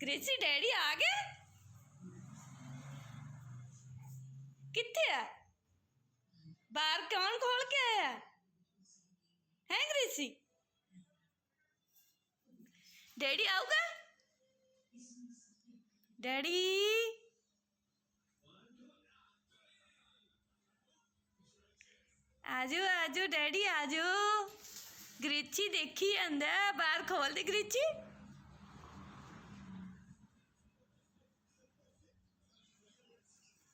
Chrissie daddy ਆ ਗਏ ਕਿੱਥੇ ਆ ਬਾਹਰ ਕੌਣ ਖੋਲ ਕੇ ਆਇਆ ਹੈ ਕ੍ਰਿਸੀ ਡੈਡੀ ਆਊਗਾ ਡੈਡੀ ਆਜੋ ਆਜੋ ਡੈਡੀ ਆਜੋ ਗ੍ਰਿਚੀ ਦੇਖੀ ਜਾਂਦਾ ਬਾਹਰ ਖੋਲ ਦੇ ਗ੍ਰਿਚੀ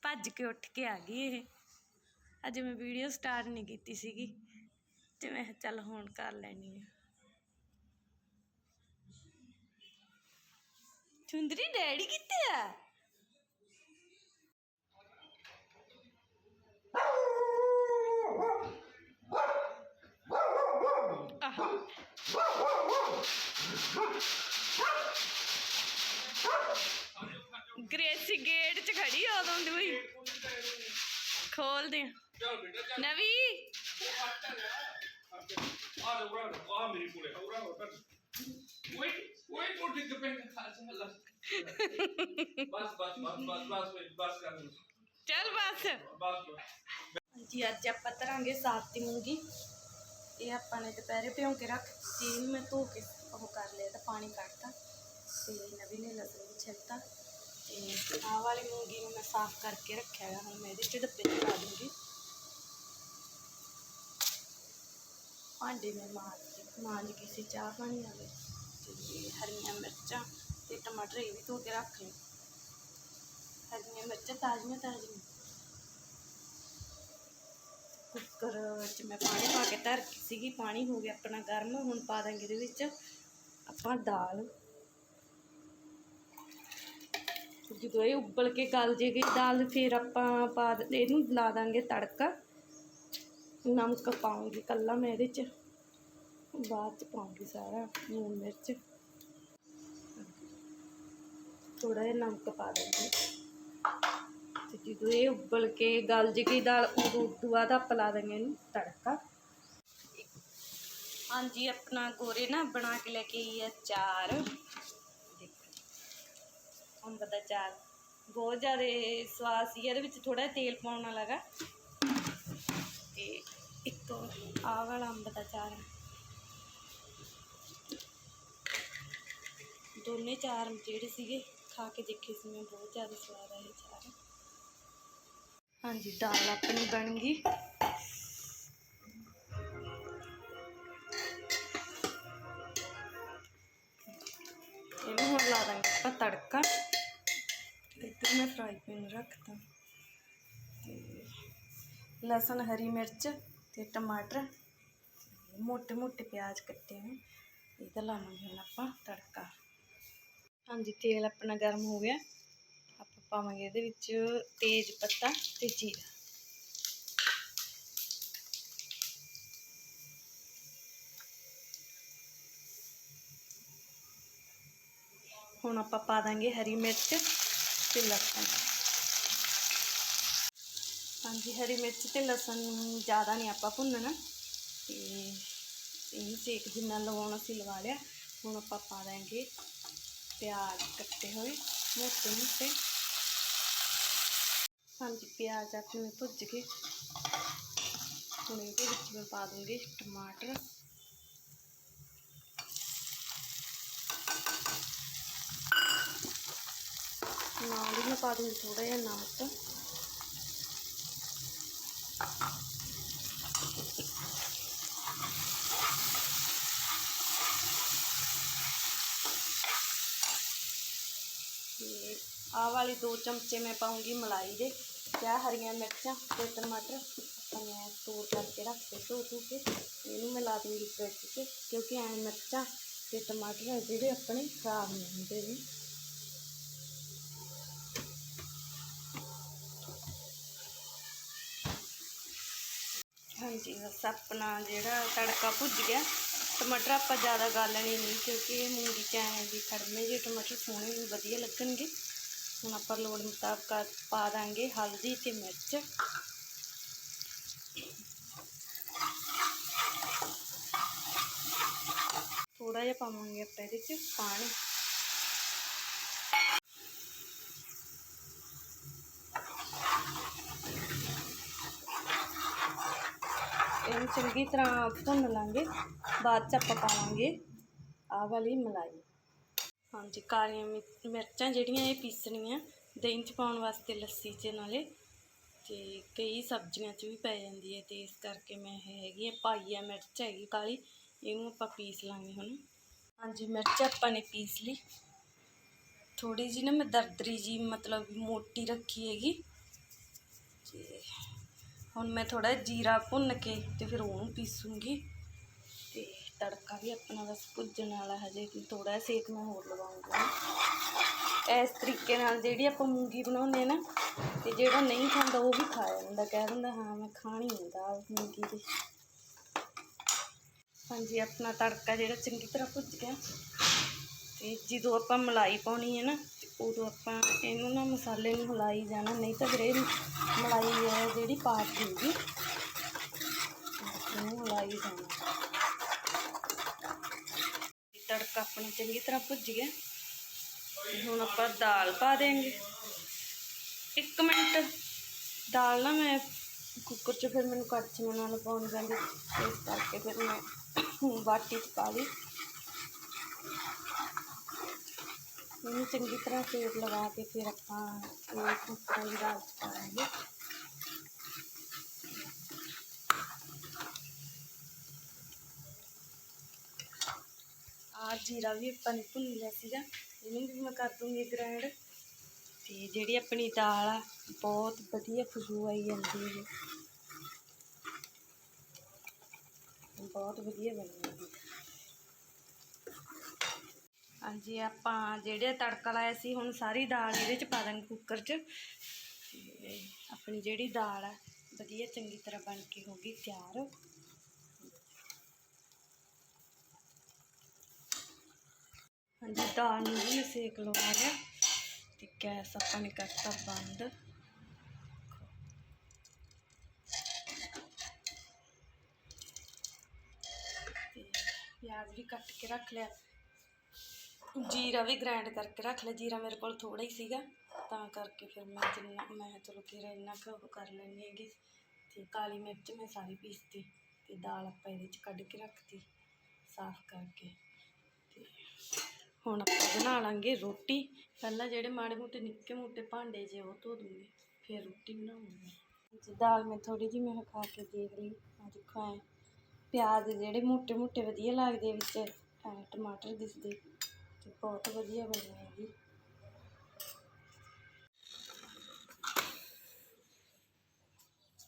ਭੱਜ ਕੇ ਉੱਠ ਕੇ ਆ ਗਈ ਇਹ। ਅੱਜ ਮੈਂ ਵੀਡੀਓ ਸਟਾਰਟ ਨਹੀਂ ਕੀਤੀ ਸੀਗੀ। ਤੇ ਮੈਂ ਕਿਹਾ ਚੱਲ ਹੁਣ ਕਰ ਲੈਣੀ ਆ। ਚੁੰਦਰੀ ਡੈਡੀ ਕਿੱਥੇ ਆ? ਆਹ। ਗ੍ਰੇਸੀ ਗੇਟ 'ਚ ਖੜੀ ਆ ਉਦੋਂ ਦੀ ਹੋਈ ਖੋਲ ਦੇ। ਨਵੀ। ਆ ਰੋ ਰੋ ਆ ਮੇਰੀ ਕੋਲੇ ਹੋ ਰਹਾ ਬਸ ਓਏ ਓਏ ਡਿੱਗ ਪੈਂਦਾ ਖਾ ਚੱਲ ਬਸ। ਬਸ ਬਸ ਬਸ ਬਸ ਬਸ ਕਰ ਚੱਲ ਬਸ ਬਸ ਬਸ ਅੱਜ ਆਪਾਂ ਤਰਾਂਗੇ ਸਾਫਤੀ ਮੂੰਗੀ। ਇਹ ਆਪਾਂ ਨੇ ਦੁਪਹਿਰੇ ਭਿਉਂ ਕੇ ਰੱਖ ਸੀ ਇਹਨੂੰ ਮੈਂ ਧੋ ਕੇ ਉਹ ਕਰ ਲਿਆ ਤਾਂ ਪਾਣੀ ਕੱਢਤਾ। ਤੇ ਨਵੀਂ ਨੇ ਲਸਣ ਵੀ ਛਿਲਤਾ। ਤੇ ਆਹ ਵਾਲੀ ਮੂੰਗੀ ਨੂੰ ਮੈਂ ਸਾਫ਼ ਕਰਕੇ ਰੱਖਿਆ ਹੈ ਹੁਣ ਮੈਂ ਇਹਦੇ ਚ ਡੱਬੇ 'ਚ ਪਾ ਦੂੰਗੀ। ਭਾਂਡੇ ਮੈਂ ਮਾਂਜ ਕੇ ਮਾਂਜ ਕੇ ਸੀ, ਚਾਹ ਪਾਣੀ ਵਾਲੇ, ਤੇ ਹਰੀਆਂ ਮਿਰਚਾਂ ਤੇ ਟਮਾਟਰ ਇਹ ਵੀ ਧੋ ਕੇ ਰੱਖ ਲਏ। ਹਰੀਆਂ ਮਿਰਚਾਂ ਤਾਜ਼ੀਆਂ ਤਾਜ਼ੀਆਂ। ਕੁੱਕਰ ਵਿੱਚ ਮੈਂ ਪਾਣੀ ਪਾ ਕੇ ਧਰ ਸੀਗੀ, ਪਾਣੀ ਹੋ ਗਿਆ ਆਪਣਾ ਗਰਮ, ਹੁਣ ਪਾ ਦਾਂਗੇ ਇਹਦੇ ਵਿੱਚ ਆਪਾਂ ਦਾਲ। ਜਦੋਂ ਇਹ ਉਬਲ ਕੇ ਗਲ ਜੇਗੀ ਦਾਲ ਫਿਰ ਆਪਾਂ ਪਾ ਇਹਨੂੰ ਲਾ ਦਾਂਗੇ ਤੜਕਾ। ਨਮਕ ਪਾਉਂਗੀ ਕੱਲਾ ਮੈਂ ਇਹਦੇ ਚ। ਬਾਅਦ ਚ ਪਾਉਂਗੀ ਸਾਰਾ, ਲੂਣ ਮਿਰਚ। ਥੋੜਾ ਜਿਹਾ ਨਮਕ ਪਾ ਦਾਂਗੇ ਤੇ ਜਦੋਂ ਇਹ ਉਬਲ ਕੇ ਗਲ ਜੇਗੀ ਦਾਲ ਉਦੋਂ ਉਦੋਂ ਬਾਅਦ ਆਪਾਂ ਲਾ ਦਾਂਗੇ ਇਹਨੂੰ ਤੜਕਾ। ਹਾਂਜੀ, ਆਪਣਾ ਗੋਰੇ ਨਾ ਬਣਾ ਕੇ ਲੈ ਕੇ ਆਈ ਹੈ ਚਾਰ ਅੰਬ ਦਾ ਚਾਰ। ਬਹੁਤ ਜ਼ਿਆਦਾ ਸਵਾਦ ਸੀ, ਇਹਦੇ ਵਿੱਚ ਥੋੜਾ ਤੇਲ ਪਾਉਣਾ ਲੱਗਾ ਤੇ ਇੱਕ ਆਹ ਵਾਲਾ ਅੰਬ ਦਾ ਚਾਰ। ਦੋਨੇ ਚਾਰ ਜਿਹੜੇ ਸੀਗੇ, ਖਾ ਕੇ ਦੇਖੇ ਸੀ ਮੈਂ, ਬਹੁਤ ਜ਼ਿਆਦਾ ਸਵਾਦ ਆਏ ਚਾਰ। ਹਾਂਜੀ, ਦਾਲ ਆਪਣੀ ਬਣ ਗਈ। ਲਸਣ, ਹਰੀ ਮਿਰਚ ਤੇ ਟਮਾਟਰ, ਮੋਟੇ ਮੋਟੇ ਪਿਆਜ਼ ਕੱਟੇ ਨੇ। ਇਹਦਾ ਲਾਵਾਂਗੇ ਹੁਣ ਆਪਾਂ ਤੜਕਾ। ਹਾਂਜੀ, ਤੇਲ ਆਪਣਾ ਗਰਮ ਹੋ ਗਿਆ। ਆਪਾਂ ਪਾਵਾਂਗੇ ਇਹਦੇ ਵਿੱਚ ਤੇਜ ਪੱਤਾ ਤੇ ਜੀਰਾ। ਹੁਣ ਆਪਾਂ ਪਾ ਦਾਂਗੇ ਹਰੀ ਮਿਰਚ ਤੇ ਲਸਣ। ਹਾਂਜੀ, ਹਰੀ ਮਿਰਚ ਤੇ ਲਸਣ ਜ਼ਿਆਦਾ ਨਹੀਂ ਆਪਾਂ ਭੁੰਨਣਾ। ਤੇ ਇਹਨੂੰ ਸੇਕ ਜਿੰਨਾ ਲਵਾਉਣਾ ਅਸੀਂ ਲਵਾ ਲਿਆ। ਹੁਣ ਆਪਾਂ ਪਾ ਦਾਂਗੇ ਪਿਆਜ਼ ਕੱਟੇ ਹੋਏ, ਮੋਟੇ ਮੋਟੇ। ਹਾਂਜੀ, ਪਿਆਜ਼ ਆਪਣੇ ਭੁੱਜ ਗਏ। ਹੁਣ ਇਹਦੇ ਵਿੱਚ ਮੈਂ ਪਾ ਦੂੰਗੀ ਟਮਾਟਰ। ਨਾਲ ਹੀ ਮੈਂ ਪਾ ਦੂੰਗੀ ਥੋੜਾ ਜਿਹਾ ਨਮਕ ਤੇ ਆਹ ਵਾਲੇ ਦੋ ਚਮਚੇ ਮੈਂ ਪਾਉਂਗੀ ਮਲਾਈ ਦੇ ਕਿਆ ਹਰੀਆਂ ਮਿਰਚਾਂ ਤੇ ਟਮਾਟਰ ਆਪਾਂ ਮੈਂ ਸਟੋਰ ਕਰਕੇ ਰੱਖਦੇ ਧੋ ਧੋ ਕੇ ਇਹਨੂੰ ਮੈਂ ਲਾ ਦੂੰਗੀ ਫਰਿੱਜ 'ਚ ਕਿਉਂਕਿ ਐਂ ਮਿਰਚਾਂ ਤੇ ਟਮਾਟਰ ਆ ਜਿਹੜੇ ਆਪਣੇ ਖਰਾਬ ਨਹੀਂ ਹੁੰਦੇ ਨੇ ਹਾਂਜੀ ਬਸ ਆਪਣਾ ਜਿਹੜਾ ਤੜਕਾ ਭੁੱਜ ਗਿਆ ਟਮਾਟਰ ਆਪਾਂ ਜ਼ਿਆਦਾ ਗਾਲਣੇ ਨਹੀਂ ਕਿਉਂਕਿ ਇਹ ਮੂੰਗੀ ਚ ਐਂ ਵੀ ਖੜਨੇ ਜੇ ਟਮਾਟਰ ਸੋਹਣੇ ਵੀ ਵਧੀਆ ਲੱਗਣਗੇ ਹੁਣ ਆਪਾਂ ਲੋੜ ਮੁਤਾਬਕ ਪਾ ਦਾਂਗੇ ਹਲਦੀ ਤੇ ਮਿਰਚ। ਥੋੜਾ ਜਿਹਾ ਪਾਵਾਂਗੇ ਆਪਾਂ ਇਹਦੇ ਚ ਪਾਣੀ। ਇਹਨੂੰ ਚੰਗੀ ਤਰ੍ਹਾਂ ਭੁੰਨ ਲਾਂਗੇ। ਬਾਅਦ ਚ ਆਪਾਂ ਪਾਵਾਂਗੇ ਆਹ ਵਾਲੀ ਮਲਾਈ। ਹਾਂਜੀ, ਕਾਲੀਆਂ ਮਿ- ਮਿਰਚਾਂ ਜਿਹੜੀਆਂ ਇਹ ਪੀਸਣੀਆਂ, ਦਹੀਂ ਚ ਪਾਉਣ ਵਾਸਤੇ ਲੱਸੀ ਚ ਨਾਲੇ, ਤੇ ਕਈ ਸਬਜ਼ੀਆਂ ਚ ਵੀ ਪੈ ਜਾਂਦੀ ਹੈ, ਤੇ ਇਸ ਕਰਕੇ ਮੈਂ ਇਹ ਹੈਗੀ ਹੈ ਪਾਈਆ ਮਿਰਚ ਹੈਗੀ ਕਾਲੀ, ਇਹਨੂੰ ਆਪਾਂ ਪੀਸ ਲਾਂਗੇ ਹੁਣ। ਹਾਂਜੀ, ਮਿਰਚ ਆਪਾਂ ਨੇ ਪੀਸ ਲਈ। ਥੋੜੀ ਜੀ ਨਾ ਮੈਂ ਦਰਦਰੀ ਜੀ ਮਤਲਬ ਮੋਟੀ ਰੱਖੀ ਹੈਗੀ, ਤੇ ਹੁਣ ਮੈਂ ਥੋੜਾ ਜੀਰਾ ਭੁੰਨ ਕੇ ਤੇ ਫਿਰ ਉਹਨੂੰ ਪੀਸੂੰਗੀ। ਤੇ ਤੜਕਾ ਵੀ ਆਪਣਾ ਬਸ ਭੁੱਜਣ ਵਾਲਾ ਹਜੇ ਥੋੜਾ ਸੇਕ ਮੈਂ ਹੋਰ ਲਵਾਉਂਗੀ। ਇਸ ਤਰੀਕੇ ਨਾਲ ਜਿਹੜੀ ਆਪਾਂ ਮੂੰਗੀ ਬਣਾਉਂਦੇ ਆ ਨਾ, ਤੇ ਜਿਹੜਾ ਨਹੀਂ ਖਾਂਦਾ ਉਹ ਵੀ ਖਾ ਜਾਂਦਾ। ਕਹਿ ਦਿੰਦਾ, ਹਾਂ, ਮੈਂ ਖਾਣੀ ਹੈ ਦਾਲ ਮੂੰਗੀ ਦੀ ਹਾਂਜੀ, ਆਪਣਾ ਤੜਕਾ ਜਿਹੜਾ ਚੰਗੀ ਤਰ੍ਹਾਂ ਭੁੱਜ ਗਿਆ। ਤੇ ਜਦੋਂ ਆਪਾਂ ਮਲਾਈ ਪਾਉਣੀ ਹੈ ਨਾ ਤੇ ਉਦੋਂ ਆਪਾਂ ਇਹਨੂੰ ਨਾ ਮਸਾਲੇ ਨੂੰ ਹਿਲਾਈ ਜਾਣਾ, ਨਹੀਂ ਤਾਂ ਫਿਰ ਇਹ ਮਲਾਈ ਹੈ ਜਿਹੜੀ ਪਾਟ ਜੂਗੀ ਇਹਨੂੰ ਹਿਲਾਈ ਜਾਣਾ। ਤੇ ਤੜਕਾ ਆਪਣਾ ਚੰਗੀ ਤਰ੍ਹਾਂ ਭੁੱਜ ਗਿਆ ਤੇ ਹੁਣ ਆਪਾਂ ਦਾਲ ਪਾ ਦੇਂਗੇ ਇੱਕ ਮਿੰਟ ਦਾਲ ਨਾ ਮੈਂ ਕੁੱਕਰ 'ਚ ਫਿਰ ਮੈਨੂੰ ਕੜਛੀਆਂ ਨਾਲ ਪਾਉਣੀ ਪੈਂਦੀ ਇਸ ਕਰਕੇ ਫਿਰ ਮੈਂ ਬਾਟੀ 'ਚ ਪਾ ਲਈ ਇਹਨੂੰ ਚੰਗੀ ਤਰ੍ਹਾਂ ਤੇਲ ਲਗਾ ਕੇ ਫਿਰ ਆਪਾਂ ਇਹ ਕੁੱਕਰ ਦੀ ਦਾਲ 'ਚ ਪਾਵਾਂਗੇ ਆ ਜੀਰਾ ਵੀ ਆਪਾਂ ਨੇ ਭੁੰਨ ਲਿਆ ਸੀਗਾ। ਇਹਨੂੰ ਵੀ ਮੈਂ ਕਰ ਦੂੰਗੀ ਗ੍ਰਾਈਂਡ ਤੇ ਜਿਹੜੀ ਆਪਣੀ ਦਾਲ ਆ, ਬਹੁਤ ਵਧੀਆ ਖੁਸ਼ਬੂ ਆਈ ਜਾਂਦੀ ਹੈ। ਬਹੁਤ ਵਧੀਆ ਬਣੀ ਹੈ ਹਾਂਜੀ, ਆਪਾਂ ਜਿਹੜੇ ਤੜਕਾ ਲਾਇਆ ਸੀ, ਹੁਣ ਸਾਰੀ ਦਾਲ ਇਹਦੇ ਚ ਪਾ ਦਾਂਗੇ ਕੁੱਕਰ 'ਚ। ਆਪਣੀ ਜਿਹੜੀ ਦਾਲ ਆ, ਵਧੀਆ ਚੰਗੀ ਤਰ੍ਹਾਂ ਬਣ ਕੇ ਹੋ ਗਈ ਤਿਆਰ। ਹਾਂਜੀ, ਦਾਲ ਨੂੰ ਵੀ ਮੈਂ ਸੇਕ ਲਵਾ ਲਿਆ ਤੇ ਗੈਸ ਆਪਾਂ ਨੇ ਕਰਤਾ ਬੰਦ। ਤੇ ਪਿਆਜ਼ ਵੀ ਕੱਟ ਕੇ ਰੱਖ ਲਿਆ। ਜੀਰਾ ਵੀ ਗ੍ਰਾਈਂਡ ਕਰਕੇ ਰੱਖ ਲਿਆ, ਜੀਰਾ ਮੇਰੇ ਕੋਲ ਥੋੜਾ ਹੀ ਸੀਗਾ, ਤਾਂ ਕਰਕੇ ਫਿਰ ਮੈਂ ਜਿੰਨਾ, ਮੈਂ ਕਿਹਾ ਚਲੋ ਫਿਰ ਇੰਨਾ ਕੁ ਕਰ ਲੈਂਦੀ ਹੈਗੀ। ਤੇ ਕਾਲੀ ਮਿਰਚ ਮੈਂ ਸਾਰੀ ਪੀਸਤੀ ਤੇ ਦਾਲ ਆਪਾਂ ਇਹਦੇ ਚ ਕੱਢ ਕੇ ਰੱਖਤੀ, ਸਾਫ਼ ਕਰਕੇ। ਤੇ ਹੁਣ ਆਪਾਂ ਬਣਾ ਲਾਂਗੇ ਰੋਟੀ। ਪਹਿਲਾਂ ਜਿਹੜੇ ਮਾੜੇ ਮੋਟੇ ਨਿੱਕੇ ਮੋਟੇ ਭਾਂਡੇ ਜੇ ਉਹ ਧੋ ਦੂੰਗੀ ਫਿਰ ਰੋਟੀ ਬਣਾਉਂਗੀ ਜੀ ਦਾਲ ਮੈਂ ਥੋੜੀ ਜਿਹੀ ਮੈਂ ਖਾ ਕੇ ਦੇਖ ਲਈ। ਆ ਦੇਖੋ ਐ ਪਿਆਜ਼ ਜਿਹੜੇ ਮੋਟੇ ਮੋਟੇ ਵਧੀਆ ਲੱਗਦੇ ਵਿੱਚ ਐ ਟਮਾਟਰ ਦਿਸਦੇ ਤੇ ਬਹੁਤ ਵਧੀਆ ਬਣੀ ਹੈਗੀ।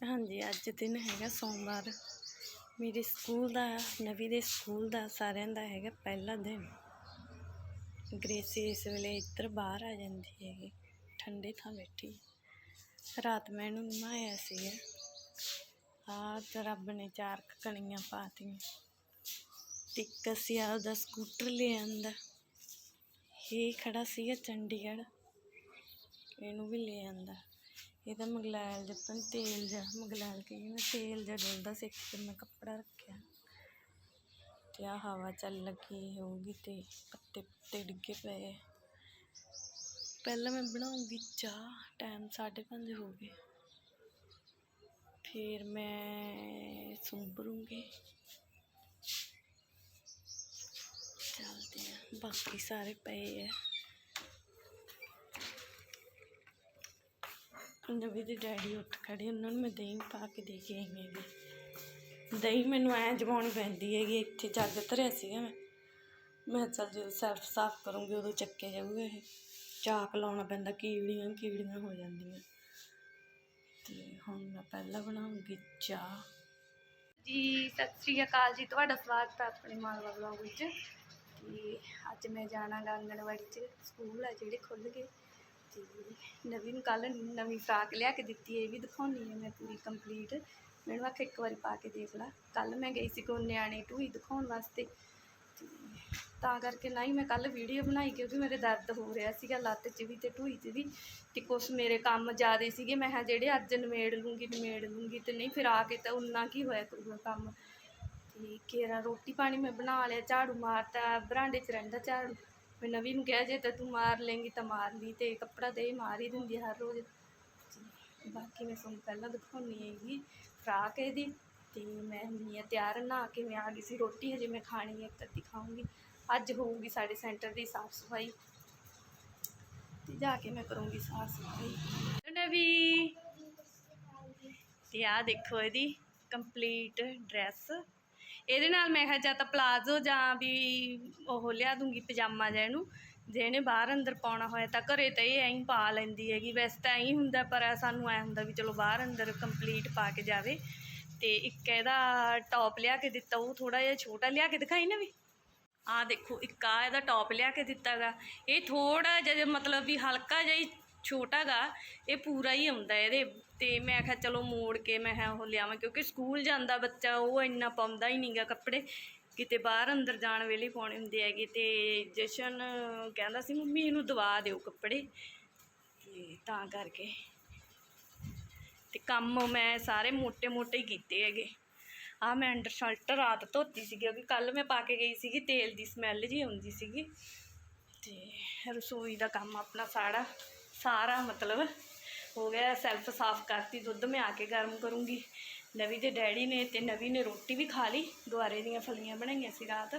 ਹਾਂਜੀ ਅੱਜ ਦਿਨ ਹੈਗਾ ਸੋਮਵਾਰ। ਮੇਰੇ ਸਕੂਲ ਦਾ ਨਵੀਂ ਦੇ ਸਕੂਲ ਦਾ ਸਾਰਿਆਂ ਦਾ ਹੈਗਾ ਪਹਿਲਾ ਦਿਨ। ਗ੍ਰੇਸੀ ਇਸ ਵੇਲੇ ਇੱਧਰ ਬਾਹਰ ਆ ਜਾਂਦੀ ਹੈਗੀ, ਠੰਡੇ ਥਾਂ ਬੈਠੀ। ਰਾਤ ਮੈਂ ਇਹਨੂੰ ਨਹਾਇਆ ਸੀਗਾ। ਆ ਤੇ ਰੱਬ ਨੇ ਚਾਰ ਕੁ ਕਣੀਆਂ ਪਾਤੀਆਂ ਟਿੱਕ ਸੀ ਆ ਉਹਦਾ ਸਕੂਟਰ ਲੈ ਆਂਦਾ ਇਹ ਖੜਾ ਸੀਗਾ ਚੰਡੀਗੜ੍ਹ। ਇਹਨੂੰ ਵੀ ਲੈ ਆਂਦਾ। ਇਹ ਤਾਂ ਮਗਲੈਲ ਜਿੱਤਨ ਤੇਲ ਜਾ ਮਗਲੈਲ ਕੇ ਤੇਲ ਜਾ ਡੁੱਲਦਾ ਸੀ, ਇੱਕ ਤੇ ਮੈਂ ਕੱਪੜਾ ਰੱਖਿਆ। ਤੇ ਆ ਹਵਾ ਚੱਲ ਲੱਗੀ ਹੋਊਗੀ ਤੇ ਪੱਤੇ ਪੱਤੇ ਡਿੱਗੇ ਪਏ ਪਹਿਲਾਂ ਮੈਂ ਬਣਾਉਂਗੀ ਚਾਹ ਟਾਈਮ 5:30 ਹੋ ਗਏ। ਫਿਰ ਮੈਂ ਸੁੰਬਰੂੰਗੀ ਚੱਲਦੇ ਆ, ਬਾਕੀ ਸਾਰੇ ਪਏ ਆ। ਨਵੀ ਦੇ ਡੈਡੀ ਉੱਠ ਖੜੇ, ਉਹਨਾਂ ਨੂੰ ਮੈਂ ਦਹੀਂ ਪਾ ਕੇ ਦੇ ਕੇ ਆਈ ਵੀ ਦਹੀਂ ਮੈਨੂੰ ਐਂ ਜਮਾਉਣੀ ਪੈਂਦੀ ਹੈਗੀ, ਇੱਥੇ ਜੱਗ ਧਰਿਆ ਸੀਗਾ ਮੈਂ। ਮੈਂ ਚੱਲ ਜਦੋਂ ਸੈਲਫ ਸਾਫ਼ ਕਰੂੰਗੀ ਉਦੋਂ ਚੱਕੇ ਜਾਊਗਾ ਇਹ। ਚਾਕ ਲਾਉਣਾ ਪੈਂਦਾ, ਕੀੜੀਆਂ ਕੀੜੀਆਂ ਹੋ ਜਾਂਦੀਆਂ। ਤੇ ਹੁਣ ਮੈਂ ਪਹਿਲਾਂ ਬਣਾਉਂਗੀ ਚਾਹ। ਜੀ, ਸਤਿ ਸ੍ਰੀ ਅਕਾਲ ਜੀ, ਤੁਹਾਡਾ ਸਵਾਗਤ ਹੈ ਆਪਣੇ ਮਾਲਵਾ ਵਲੌਗ ਵਿੱਚ। ਤੇ ਅੱਜ ਮੈਂ ਜਾਣਾ ਗਾ ਆਂਗਣਵਾੜੀ 'ਚ, ਸਕੂਲ ਆ ਜਿਹੜੇ ਖੁੱਲ੍ਹ ਗਏ। ਤੇ ਨਵੀਂ ਨੂੰ ਕੱਲ੍ਹ ਨਵੀਂ ਫਰਾਕ ਲਿਆ ਕੇ ਦਿੱਤੀ ਇਹ ਵੀ ਦਿਖਾਉਣੀ ਹੈ ਮੈਂ ਪੂਰੀ ਕੰਪਲੀਟ ਮੈਨੂੰ ਆਖਿਆ ਇੱਕ ਵਾਰੀ ਪਾ ਕੇ ਦੇਖ ਲੈ। ਕੱਲ੍ਹ ਮੈਂ ਗਈ ਸੀ ਕੋ ਨਿਆਣੇ ਟੂਈ ਦਿਖਾਉਣ ਵਾਸਤੇ। ਤੇ ਤਾਂ ਕਰਕੇ ਨਾ ਹੀ ਮੈਂ ਕੱਲ ਵੀਡੀਓ ਬਣਾਈ ਕਿਉਂਕਿ ਮੇਰੇ ਦਰਦ ਹੋ ਰਿਹਾ ਸੀਗਾ, ਲੱਤ 'ਚ ਵੀ ਤੇ ਢੂਈ 'ਚ ਵੀ। ਤੇ ਕੁਛ ਮੇਰੇ ਕੰਮ ਜ਼ਿਆਦੇ ਸੀਗੇ। ਮੈਂ ਹਾਂ ਜਿਹੜੇ ਅੱਜ ਨਵੇੜ ਲੂੰਗੀ ਨਵੇੜ ਲੂੰਗੀ ਤੇ ਨਹੀਂ ਫਿਰ ਆ ਕੇ ਤਾਂ ਉਨਾ ਕੀ ਹੋਇਆ ਕਰੂਗਾ ਕੰਮ। ਤੇ ਕੇਰਾ ਰੋਟੀ ਪਾਣੀ ਮੈਂ ਬਣਾ ਲਿਆ, ਝਾੜੂ ਮਾਰਤਾ, ਬਰਾਂਡੇ 'ਚ ਰਹਿੰਦਾ ਝਾੜੂ। ਮੈਂ ਨਵੀਂ ਨੂੰ ਕਿਹਾ ਜੇ ਤਾਂ ਤੂੰ ਮਾਰ ਲੇਂਗੀ ਤਾਂ ਮਾਰ ਲਈ ਤੇ ਕੱਪੜਾ ਤੇ ਇਹ ਮਾਰ ਹੀ ਦਿੰਦੀ ਹਰ ਰੋਜ਼। ਬਾਕੀ ਮੈਂ ਤੁਹਾਨੂੰ ਪਹਿਲਾਂ ਦਿਖਾਉਣੀ ਹੈਗੀ। ਫਰਾਕ ਇਹਦੀ ਤੇ ਮੈਂ ਹੁੰਦੀ ਆ ਤਿਆਰ ਨਹਾ ਕੇ, ਮੈਂ ਆ ਗਈ ਸੀ ਰੋਟੀ, ਹਜੇ ਮੈਂ ਖਾਣੀ ਹੈ ਇੱਕ ਅੱਧੀ ਖਾਊਂਗੀ। ਅੱਜ ਹੋਊਗੀ ਸਾਡੇ ਸੈਂਟਰ ਦੀ ਸਾਫ਼ ਸਫ਼ਾਈ। ਤੇ ਜਾ ਕੇ ਮੈਂ ਕਰੂੰਗੀ ਸਾਫ਼ ਸਫ਼ਾਈ। ਨਵੀ। ਤੇ ਆ ਦੇਖੋ ਇਹਦੀ ਕੰਪਲੀਟ ਡਰੈਸ। ਇਹਦੇ ਨਾਲ ਮੈਂ ਕਿਹਾ ਜਾਂ ਤਾਂ ਪਲਾਜ਼ੋ ਜਾਂ ਵੀ ਉਹ ਲਿਆ ਦੂੰਗੀ ਪਜਾਮਾ ਜਿਹਾ ਇਹਨੂੰ। ਜੇ ਇਹਨੇ ਬਾਹਰ ਅੰਦਰ ਪਾਉਣਾ ਹੋਇਆ ਤਾਂ ਘਰੇ ਤਾਂ ਇਹ ਐਂ ਹੀ ਪਾ ਲੈਂਦੀ ਹੈਗੀ। ਵੈਸੇ ਤਾਂ ਐਂ ਹੀ ਹੁੰਦਾ, ਪਰ ਸਾਨੂੰ ਐ ਹੁੰਦਾ ਵੀ ਚਲੋ ਬਾਹਰ ਅੰਦਰ ਕੰਪਲੀਟ ਪਾ ਕੇ ਜਾਵੇ। ਤੇ ਇੱਕ ਇਹਦਾ ਟੌਪ ਲਿਆ ਕੇ ਦਿੱਤਾ, ਉਹ ਥੋੜਾ ਜਿਹਾ ਛੋਟਾ ਲਿਆ ਕੇ ਦਿਖਾਈ ਨਾ ਵੀ? ਆ ਦੇਖੋ, ਇੱਕ ਆ ਇਹਦਾ ਟੌਪ ਲਿਆ ਕੇ ਦਿੱਤਾਗਾ। ਇਹ ਥੋੜਾ ਜਿਹਾ ਮਤਲਬ ਵੀ ਹਲਕਾ ਜਿਹਾ ਹੀ ਛੋਟਾ ਗਾ ਇਹ ਪੂਰਾ ਹੀ ਆਉਂਦਾ ਇਹਦੇ। ਤੇ ਮੈਂ ਕਿਹਾ ਚਲੋ ਮੋੜ ਕੇ ਮੈਂ ਉਹ ਲਿਆਵਾਂ, ਕਿਉਂਕਿ ਸਕੂਲ ਜਾਂਦਾ ਬੱਚਾ, ਉਹ ਇੰਨਾ ਪਾਉਂਦਾ ਹੀ ਨਹੀਂਗਾ ਕੱਪੜੇ। ਕਿਤੇ ਬਾਹਰ ਅੰਦਰ ਜਾਣ ਵੇਲੇ ਪਾਉਣੇ ਹੁੰਦੇ ਹੈਗੇ ਤੇ ਜਸ਼ਨ ਕਹਿੰਦਾ ਸੀ, ਮੰਮੀ, ਇਹਨੂੰ ਦਵਾ ਦਿਓ ਕੱਪੜੇ। ਤੇ ਤਾਂ ਕਰਕੇ ਤੇ ਕੰਮ ਮੈਂ ਸਾਰੇ ਮੋٹے-ਮੋٹے ਹੀ ਕੀਤੇ ਹੈਗੇ। ਆ ਮੈਂ ਅੰਡਰ ਸ਼ਰਟ ਰਾਤ ਧੋਤੀ ਸੀ ਕਿਉਂਕਿ ਕੱਲ ਮੈਂ ਪਾ ਕੇ ਗਈ ਸੀਗੀ, ਤੇਲ ਦੀ ਸਮੈਲ ਜੀ ਆਉਂਦੀ ਸੀਗੀ। ਤੇ ਰਸੋਈ ਦਾ ਕੰਮ ਆਪਣਾ ਸਾਰਾ ਸਾਰਾ ਮਤਲਬ ਹੋ ਗਿਆ, ਸੈਲਫ ਸਾਫ਼ ਕਰਤੀ, ਦੁੱਧ ਮੈਂ ਆ ਕੇ ਗਰਮ ਕਰੂੰਗੀ। ਨਵੀ ਦੇ ਡੈਡੀ ਨੇ ਤੇ ਨਵੀ ਨੇ ਰੋਟੀ ਵੀ ਖਾ ਲਈ, ਦੁਆਰੇ ਦੀਆਂ ਫਲੀਆਂ ਬਣਾਈਆਂ ਸੀ ਰਾਤ।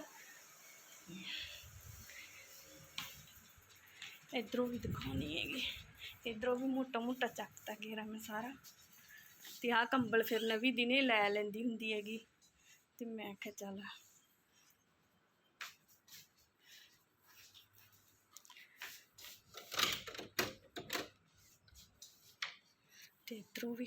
ਇਧਰੋਂ ਵੀ ਦਿਖਾਉਣੀ ਹੈਗੀ। ਇਧਰੋਂ ਵੀ ਮੋਟਾ ਮੋਟਾ ਚੱਕਤਾ ਘੇਰਾ ਮੈਂ ਸਾਰਾ। ਤੇ ਆਹ ਕੰਬਲ ਫਿਰ ਨਵੀਂ ਦਿਨੇ ਲੈ ਲੈਂਦੀ ਹੁੰਦੀ ਹੈਗੀ। ਤੇ ਮੈਂ ਕਿਹਾ ਚੱਲ। ਤੇ ਇੱਧਰੋਂ ਵੀ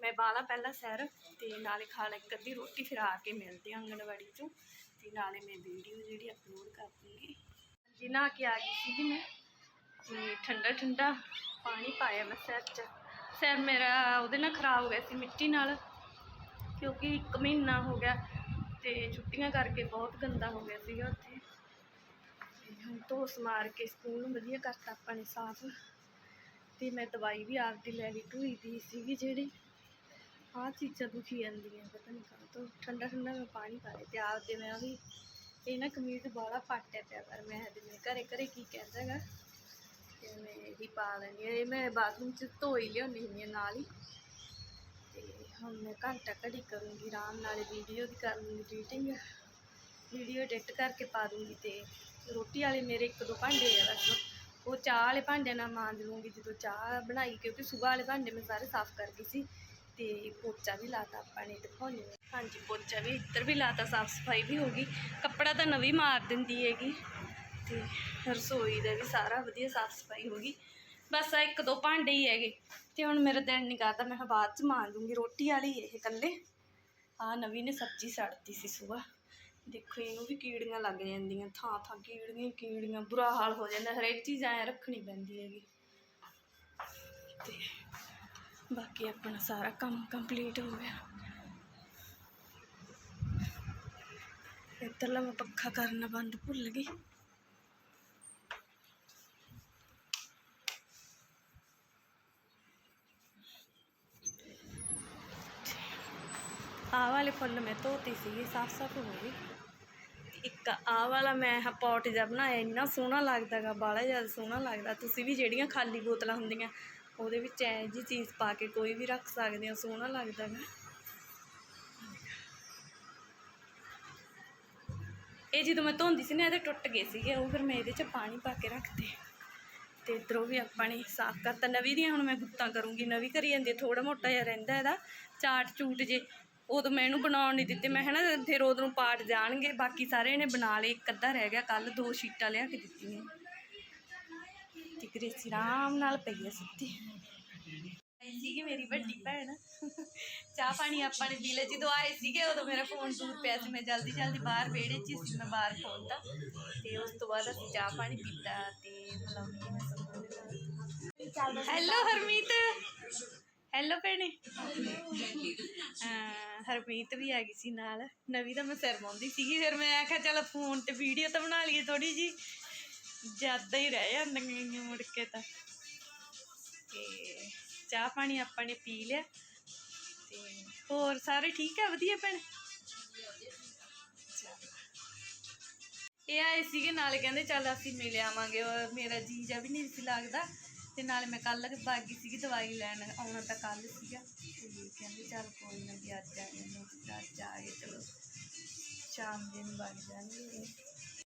ਮੈਂ ਬਾਲਾ ਪਹਿਲਾਂ ਸੈਰ ਤੇ ਨਾਲੇ ਖਾ ਲੈ ਇੱਕ ਅੱਧੀ ਰੋਟੀ ਫਿਰ ਆ ਕੇ ਮਿਲਦੇ ਹਾਂ ਆਂਗਣਵਾੜੀ ਚੋਂ ਤੇ ਨਾਲੇ ਮੈਂ ਵੀਡੀਓ ਜਿਹੜੀ ਅਪਲੋਡ ਕਰ ਦੂੰਗੀ। ਜੀ ਨਹਾ ਕੇ ਆ ਗਈ ਸੀਗੀ ਮੈਂ ਤੇ ਠੰਡਾ ਠੰਡਾ ਪਾਣੀ ਪਾਇਆ ਮੈਂ ਸੈਰ 'ਚ। ਸੈਰ ਮੇਰਾ ਉਹਦੇ ਨਾਲ ਖਰਾਬ ਹੋ ਗਿਆ ਸੀ ਮਿੱਟੀ ਨਾਲ, ਕਿਉਂਕਿ 1 ਮਹੀਨਾ ਹੋ ਗਿਆ ਤੇ ਛੁੱਟੀਆਂ ਕਰਕੇ ਬਹੁਤ ਗੰਦਾ ਹੋ ਗਿਆ ਸੀਗਾ ਉੱਥੇ। ਤੇ ਹੁਣ ਧੋਸ ਮਾਰ ਕੇ ਸਕੂਲ ਨੂੰ ਵਧੀਆ ਕਰਤਾ ਆਪਾਂ ਨੇ ਸਾਫ਼। ਤੇ ਮੈਂ ਦਵਾਈ ਵੀ ਆਪਦੀ ਲੈ ਲਈ ਢੂਈ ਦੀ ਸੀਗੀ ਜਿਹੜੀ। ਆਹ ਚੀਜ਼ਾਂ ਦੁਖੀ ਜਾਂਦੀਆਂ, ਪਤਾ ਨਹੀਂ ਕਾਹ ਤੋਂ ਠੰਡਾ ਠੰਡਾ ਮੈਂ ਪਾਣੀ ਪਾ ਲਿਆ ਤੇ ਆਪਦੇ ਮੈਂ ਵੀ, ਇਹ ਨਾ ਕਮੀਜ਼ ਬਾਹਲਾ ਪਾਟਿਆ ਪਿਆ ਪਰ ਮੈਂ ਹਜੇ ਮੈਂ ਘਰੇ ਘਰੇ ਕੀ ਕਹਿੰਦਾ ਗਾ? ਤੇ ਮੈਂ ਇਹਦੀ ਪਾ ਲੈਂਦੀ ਹਾਂ। ਇਹ ਮੈਂ ਬਾਥਰੂਮ 'ਚ ਧੋਈ ਲਿਆਉਂਦੀ ਹੁੰਦੀ ਹਾਂ ਨਾਲ ਹੀ। ਤੇ ਹੁਣ ਮੈਂ ਘੰਟਾ ਘੜੀ ਕਰੂੰਗੀ, ਆਰਾਮ ਨਾਲ ਵੀਡੀਓ ਦੀ ਕਰ ਲੂੰਗੀ ਐਡੀਟਿੰਗ ਵੀਡੀਓ ਐਡਿਟ ਕਰਕੇ ਪਾ ਦੂੰਗੀ ਤੇ ਰੋਟੀ ਵਾਲੇ ਮੇਰੇ ਇੱਕ ਦੋ ਭਾਂਡੇ ਆ ਬਸ। ਉਹ ਚਾਹ ਵਾਲੇ ਭਾਂਡੇ ਨਾਲ ਮਾਂਜ ਲੂੰਗੀ ਜਦੋਂ ਚਾਹ ਬਣਾਈ, ਕਿਉਂਕਿ ਸਵੇਰ ਵਾਲੇ ਭਾਂਡੇ ਮੈਂ ਸਾਰੇ ਸਾਫ਼ ਕਰ ਗਈ ਸੀ। ਤੇ ਪੋਚਾ ਵੀ ਲਾਤਾ ਆਪਾਂ ਨੇ ਦਿਖਾਉਂਦੇ ਹਾਂਜੀ, ਪੋਚਾ ਵੀ ਇੱਧਰ ਵੀ ਲਾਤਾ ਸਾਫ਼ ਸਫ਼ਾਈ ਵੀ ਹੋ ਗਈ। ਕੱਪੜਾ ਤਾਂ ਨਵੀਂ ਮਾਰ ਦਿੰਦੀ ਹੈਗੀ। ਤੇ ਰਸੋਈ ਦਾ ਵੀ ਸਾਰਾ ਵਧੀਆ ਸਾਫ਼ ਸਫ਼ਾਈ ਹੋ ਗਈ। ਬਸ ਆ ਇੱਕ ਦੋ ਭਾਂਡੇ ਹੀ ਹੈਗੇ। ਤੇ ਹੁਣ ਮੇਰਾ ਦਿਲ ਨਹੀਂ ਕਰਦਾ, ਮੈਂ ਕਿਹਾ ਬਾਅਦ ਚ ਮਾਰ ਦੂੰਗੀ ਰੋਟੀ ਵਾਲੀ ਇਹ ਇਕੱਲੇ। ਆ ਨਵੀਂ ਨੇ ਸਬਜ਼ੀ ਸੜਤੀ ਸੀ ਸਵੇਰ ਦੇਖੋ, ਇਹਨੂੰ ਵੀ ਕੀੜੀਆਂ ਲੱਗ ਜਾਂਦੀਆਂ ਥਾਂ ਥਾਂ ਕੀੜੀਆਂ ਕੀੜੀਆਂ, ਬੁਰਾ ਹਾਲ ਹੋ ਜਾਂਦਾ, ਹਰੇਕ ਚੀਜ਼ ਐ ਰੱਖਣੀ ਪੈਂਦੀ ਹੈਗੀ। ਬਾਕੀ ਆਪਣਾ ਸਾਰਾ ਕੰਮ ਕੰਪਲੀਟ ਹੋ ਗਿਆ। ਇੱਧਰਲਾ ਮੈਂ ਪੱਖਾ ਕਰਨਾ ਬੰਦ ਭੁੱਲ ਗਈ। ਆਹ ਵਾਲੇ ਫੁੱਲ ਮੈਂ ਧੋਤੀ ਸੀਗੀ ਸਾਫ਼ ਸਾਫ਼ ਹੋ ਗਈ ਇੱਕ ਆਹ ਵਾਲਾ ਮੈਂ ਆਹ ਪੌਟ ਜਿਹਾ ਬਣਾਇਆ, ਇੰਨਾ ਸੋਹਣਾ ਲੱਗਦਾਗਾ ਬਾਲਾ ਜ਼ਿਆਦਾ ਸੋਹਣਾ ਲੱਗਦਾ। ਤੁਸੀਂ ਵੀ ਜਿਹੜੀਆਂ ਖਾਲੀ ਬੋਤਲਾਂ ਹੁੰਦੀਆਂ ਉਹਦੇ ਵਿੱਚ ਐ ਜੀ ਚੀਜ਼ ਪਾ ਕੇ ਕੋਈ ਵੀ ਰੱਖ ਸਕਦੇ ਹੋ, ਸੋਹਣਾ ਲੱਗਦਾ ਲੱਗਦਾਗਾ ਇਹ ਜਦੋਂ ਮੈਂ ਧੋਂਦੀ ਸੀ ਨਾ, ਇਹਦੇ ਟੁੱਟ ਗਏ ਸੀਗੇ, ਉਹ ਫਿਰ ਮੈਂ ਇਹਦੇ 'ਚ ਪਾਣੀ ਪਾ ਕੇ ਰੱਖਦੇ ਤੇ ਇਧਰੋਂ ਵੀ ਆਪਾਂ ਨੇ ਸਾਫ਼ ਕਰਤਾ। ਨਵੀਂ ਦੀਆਂ ਹੁਣ ਮੈਂ ਗੁੱਤਾਂ ਕਰੂੰਗੀ। ਨਵੀਂ ਕਰੀ ਜਾਂਦੀ ਥੋੜਾ ਮੋਟਾ ਜਿਹਾ ਰਹਿੰਦਾ ਇਹਦਾ, ਚਾਟ ਚੂਟ ਜੇ। ਉਦੋਂ ਮੈਂ ਇਹਨੂੰ ਬਣਾਉਣ ਨਹੀਂ ਦਿੱਤੇ। ਮੈਂ ਹਨਾ, ਫਿਰ ਉਦੋਂ ਪਾਟ ਜਾਣਗੇ। ਬਾਕੀ ਸਾਰੇ ਇਹਨੇ ਬਣਾ ਲਏ, ਇੱਕ ਅੱਧਾ ਰਹਿ ਗਿਆ। ਕੱਲ ਦੋ ਸ਼ੀਟਾਂ ਲਿਆ ਕੇ ਦਿੱਤੀਆਂ। ਗ੍ਰੇਸੀ ਆਰਾਮ ਨਾਲ ਪਈ ਆ ਸੁੱਤੀ ਸੀਗੀ ਮੇਰੀ ਵੱਡੀ ਭੈਣ। ਚਾਹ ਪਾਣੀ ਆਪਾਂ ਨੇ ਪੀ ਲਿਆ। ਜਦੋਂ ਆਏ ਸੀਗੇ, ਉਦੋਂ ਮੇਰਾ ਫੋਨ ਦੂਰ ਪਿਆ ਸੀ। ਮੈਂ ਜਲਦੀ ਜਲਦੀ ਬਾਹਰ ਵਿਹੜੇ 'ਚ ਸੀ, ਮੈਂ ਬਾਹਰ ਖੋਲਤਾ ਤੇ। ਉਸ ਤੋਂ ਬਾਅਦ ਅਸੀਂ ਚਾਹ ਪਾਣੀ ਪੀਤਾ ਤੇ ਮਲਾਉਣੀ ਮੈਂ ਸਭ ਹੈਲੋ ਹਰਮੀਤ। ਹੈਲੋ ਭੈਣੇ। ਹਾਂ, ਹਰਮੀਤ ਵੀ ਆ ਗਈ ਸੀ ਨਾਲ। ਨਵੀਂ ਤਾਂ ਮੈਂ ਸਿਰ ਮਾਉਂਦੀ ਸੀਗੀ। ਫਿਰ ਮੈਂ ਆਖਿਆ, ਚਲ ਫੋਨ ਤੇ ਵੀਡੀਓ ਤਾਂ ਬਣਾ ਲਈਏ ਥੋੜੀ ਜੀ ਜ਼ਿਆਦਾ ਹੀ ਰਹਿ ਜਾਂਦੀਆਂ ਮੁੜ ਕੇ ਤਾਂ। ਤੇ ਚਾਹ ਪਾਣੀ ਆਪਾਂ ਨੇ ਪੀ ਲਿਆ। ਤੇ ਹੋਰ ਸਾਰੇ ਠੀਕ ਆ? ਵਧੀਆ ਭੈਣ? ਇਹ ਆਏ ਸੀਗੇ ਨਾਲੇ ਕਹਿੰਦੇ ਚੱਲ ਅਸੀਂ ਮਿਲ ਆਵਾਂਗੇ। ਮੇਰਾ ਜੀ ਜਾ ਵੀ ਨਹੀਂ ਸੀ ਲੱਗਦਾ। ਤੇ ਨਾਲ ਮੈਂ ਕੱਲ ਬਾਗੀ ਸੀਗੀ ਦਵਾਈ ਲੈਣ। ਆਉਣਾ ਤਾਂ ਕੱਲ ਸੀਗਾ। ਤੇ ਕਹਿੰਦੇ ਚੱਲ ਕੋਈ ਨਾ ਵੀ ਅੱਜ ਆ ਜਾਂਦੇ ਅੱਜ ਆ ਚਲੋ ਸ਼ਾਮ ਦੇ ਨੂੰ ਵਗ ਜਾਣਗੇ।